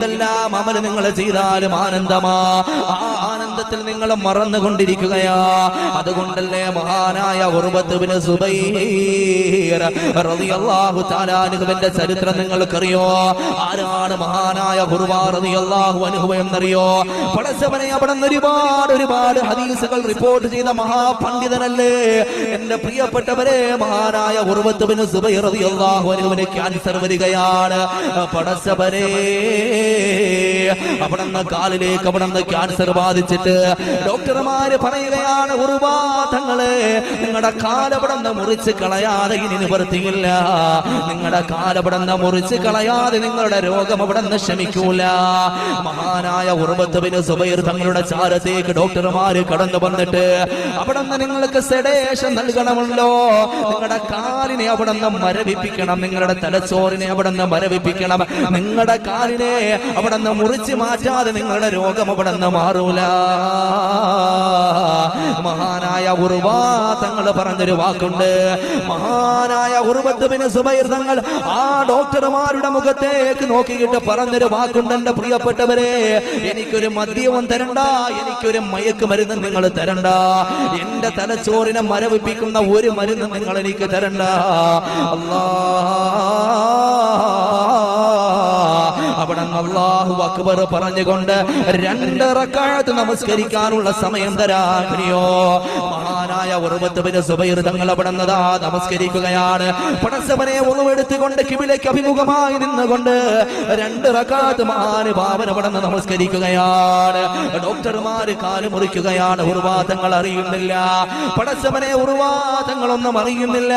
എന്തെല്ലാം അമൽ നിങ്ങൾ ചെയ്താലും ആനന്ദമാ. ആ ആനന്ദത്തിൽ നിങ്ങൾ മറന്നുകൊണ്ടിരിക്കുകയാ. അതുകൊണ്ടല്ലേ മഹാനായ അൻഹുവിന്റെ ചരിത്രം നിങ്ങൾക്കറിയോ? ആരാണ് മഹാനായ റളിയല്ലാഹു അൻഹു എന്നറിയോ? പടച്ചവനെ അവിടെ നിന്ന് ഒരുപാട് ഒരുപാട് ഹദീസുകൾ റിപ്പോർട്ട് ചെയ്ത മഹാപണ്ഡിതനല്ലേ? എന്റെ പ്രിയപ്പെട്ടവരെ മഹാനായ ഉർവത്ത് ബിൻ സുബൈർ റളിയല്ലാഹു അൻഹുവിന് ക്യാൻസർ വരികയാണ്. പടച്ചവരെ നിന്ന് കാലിലേക്ക് അവിടുന്ന് ക്യാൻസർ ബാധിച്ചിട്ട് ഡോക്ടർമാര് പറയുകയാണ് ഉറുപാതങ്ങൾ നിങ്ങളുടെ കാലപടന്ന മുറിച്ച് കളയാതെ ഇനി നിവർത്തിയില്ല. നിങ്ങളുടെ കാലപടന്ന മുറിച്ച് കളയാതെ നിങ്ങളുടെ രോഗം അവിടെ നിന്ന് ക്ഷമിക്കൂല. മഹാനായ ഉറുബത്തുവിന് സുബൈർ തങ്ങളുടെ ചാരത്തേക്ക് ഡോക്ടർമാര് കടന്നു വന്നിട്ട് അവിടെ നിന്ന് നിങ്ങൾക്ക് സെഡേഷൻ നൽകണമല്ലോ. നിങ്ങളുടെ കാലിനെ അവിടെ നിന്ന് മരവിപ്പിക്കണം. നിങ്ങളുടെ തലച്ചോറിനെ അവിടെ നിന്ന് മരവിപ്പിക്കണം. നിങ്ങളുടെ കാലിനെ അവിടെ നിന്ന് മുറിച്ച് മാറ്റാതെ നിങ്ങളുടെ രോഗം അവിടെ നിന്ന് മാറൂല. മഹാനായ ഉറുവാ തങ്ങൾ പറഞ്ഞൊരു വാക്കുണ്ട്. മഹാനായ ഉറുബത്തുബിന് സുബൈർ തങ്ങൾ ആ ഡോക്ടർമാരുടെ മുഖത്തേക്ക് നോക്കിയിട്ട് പറഞ്ഞൊരു വാക്കുണ്ട് എന്റെ പ്രിയപ്പെട്ടവരെ. എനിക്കൊരു മദ്യവും തരണ്ട എനിക്കൊരു മയക്ക് മരുന്ന് നിങ്ങൾ തരണ്ട. എന്റെ തലച്ചോറിനെ മരവിപ്പിക്കുന്ന ഒരു മരുന്ന് നിങ്ങൾ എനിക്ക് തരണ്ട. അല്ലാ അള്ളാഹു അക്ബർ പറഞ്ഞുകൊണ്ട് രണ്ട് റക്കാഴത്ത് നമസ്കരിക്കാനുള്ള സമയം തരാനിയോ മഹാനായ സുബൈർ തങ്ങൾ അവിടെ നിന്നതാ നമസ്കരിക്കുകയാണ്. പടസവനെ ഉറവെടുത്തുകൊണ്ട് കിവിലേക്ക് അഭിമുഖമായി നിന്നുകൊണ്ട് രണ്ട് റക്കാത്ത് മഹാന് ഭാവന അവിടെ നിന്ന് നമസ്കരിക്കുകയാണ്. ഡോക്ടർമാര് കാൽ മുറിക്കുകയാണ് ഉറുവാദങ്ങൾ അറിയുന്നില്ല. പടസവനെ ഉറുവാദങ്ങളൊന്നും അറിയുന്നില്ല.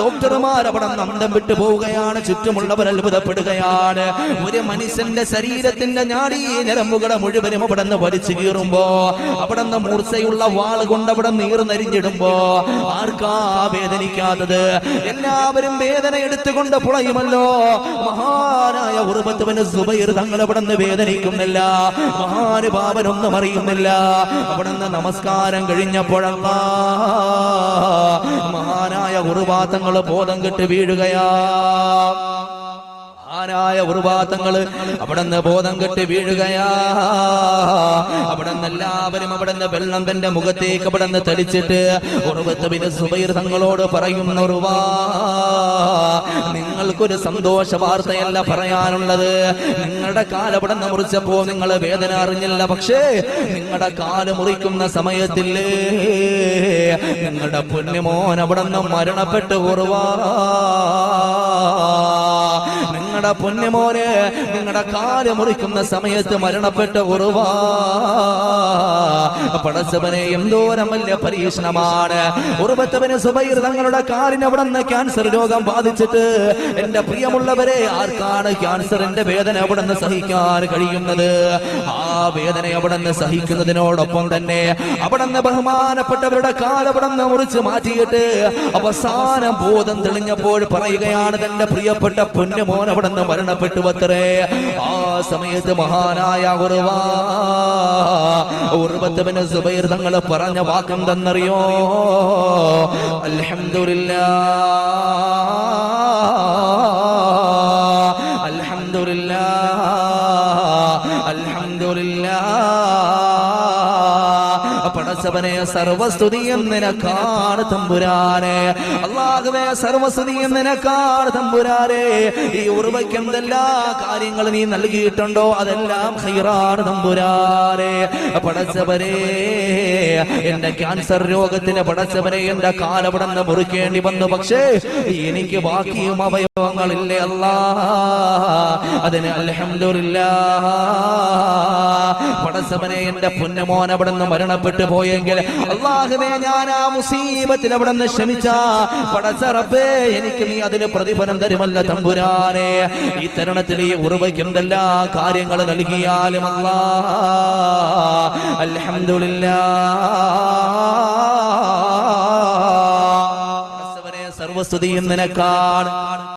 ഡോക്ടർമാർ അവിടെ നന്ദം വിട്ടു പോവുകയാണ് ചുറ്റുമുള്ളവർ അത്ഭുതപ്പെടുകയാണ്. ഒരു മനുഷ്യന്റെ ശരീരത്തിന്റെ ഞാടീ ഞരമ്പുകളെ മുഴുവനും അവിടെ നിന്ന് വലിച്ചു കീറുമ്പോ അവിടെ നിന്ന് മൂർച്ചയുള്ള വാൾ കൊണ്ട് അവിടെ നീർന്നരിഞ്ഞിടുമ്പോ ആർക്കാ വേദനിക്കാത്തത്? എല്ലാവരും വേദന എടുത്തുകൊണ്ട് പുളയുമല്ലോ. മഹാനായ ഉറുപത്തുവന് സുബൈർ തങ്ങൾ അവിടെ നിന്ന് വേദനിക്കുന്നില്ല മഹാനുഭാവനൊന്നും അറിയുന്നില്ല. അവിടെ നിന്ന് നമസ്കാരം കഴിഞ്ഞപ്പോഴല്ല മഹാനായ ഉറുപാത്തങ്ങൾ ബോധം കെട്ട് വീഴുകയാ. മഹാനായ ഉറുവാത്തങ്ങൾ അവിടെ നിന്ന് ബോധം കെട്ടി വീഴുകയാ. അവിടെ നിന്ന് എല്ലാവരും അവിടെ നിന്ന് വെള്ളം തന്റെ മുഖത്തേക്ക് അവിടെ നിന്ന് തെളിച്ചിട്ട് ഉറുവത്ത് പിന്നെ സുബൈർ തങ്ങളോട് പറയുന്ന ഉറുവാ നിങ്ങൾക്കൊരു സന്തോഷ വാർത്തയല്ല പറയാനുള്ളത്. നിങ്ങളുടെ കാൽ നിന്ന് മുറിച്ചപ്പോ നിങ്ങൾ വേദന അറിഞ്ഞില്ല. പക്ഷേ നിങ്ങളുടെ കാൽ മുറിക്കുന്ന സമയത്തില്ലേ? നിങ്ങളുടെ പൊന്നുമോൻ അവിടെ നിന്ന് മരണപ്പെട്ട് ഉറുവാ. നിങ്ങളുടെ പൊന്നുമോന് നിങ്ങളുടെ കാൽ മുറിക്കുന്ന സമയത്ത് മരണപ്പെട്ട ഉറവാ. എന്തോരം വലിയ പരീക്ഷണമാണ്. ഉറവത്തവന് സുബൈർ തങ്ങളുടെ കാലിന് അവിടെ നിന്ന് ക്യാൻസർ രോഗം ബാധിച്ചിട്ട് എന്റെ പ്രിയമുള്ളവരെ ആർക്കാണ് ക്യാൻസറിന്റെ വേദന അവിടെ നിന്ന് സഹിക്കാൻ കഴിയുന്നത്? ആ വേദന അവിടെ നിന്ന് സഹിക്കുന്നതിനോടൊപ്പം തന്നെ അവിടെ നിന്ന് ബഹുമാനപ്പെട്ടവരുടെ കാലവിടെ നിന്ന് മുറിച്ച് മാറ്റിയിട്ട് അവസാനം ബോധം തെളിഞ്ഞപ്പോൾ പറയുകയാണ് തന്റെ പ്രിയപ്പെട്ട പൊന്നുമോൻ അവിടെ നിന്ന് മരണപ്പെട്ടു അത്രേ. ആ സമയത്ത് മഹാനായ ഉറുവാ സുബൈർ തങ്ങൾ പറഞ്ഞ വാക്കം തന്നറിയോ അൽഹംദുലില്ലാ. പടച്ചവനെ സർവസ്തുതിയും നിനക്കാണ് തമ്പുരാനെ. അള്ളാഹുവേ സർവസ്തുതിയും നിനക്കാണ് തമ്പുരാനെ. ഈ ഉറവയ്ക്ക് എന്തെല്ലാ കാര്യങ്ങൾ നീ നൽകിയിട്ടുണ്ടോ? അതെല്ലാം ഹൈറാണ് തമ്പുരാനെ. പടച്ചവരെ എന്റെ ക്യാൻസർ രോഗത്തിന് പടച്ചവനെ എന്റെ കാലപടന്ന് മുറിക്കേണ്ടി വന്നു. പക്ഷേ എനിക്ക് ബാക്കിയും അവയവങ്ങളില്ലേ അല്ലാ. അതിന് അലഹമില്ല പടച്ചവനെ എന്റെ പുന്നമോൻ നിന്ന് മരണപ്പെട്ടു. പോയെങ്കിൽ അള്ളാഹുവേ ഞാൻ ആ മുസീബത്തിൽ അവിടെ നിന്ന് ക്ഷമിച്ച പടച്ചറബേ എനിക്ക് നീ അതിന് പ്രതിഫലം തരുമല്ല തമ്പുരാനെ. ഈ തരണത്തിൽ ഈ ഉറവയ്ക്ക് എന്തെല്ലാ കാര്യങ്ങൾ നൽകിയാലും അല്ലാ സർവസ്തുതിയും നിനക്കാണ്.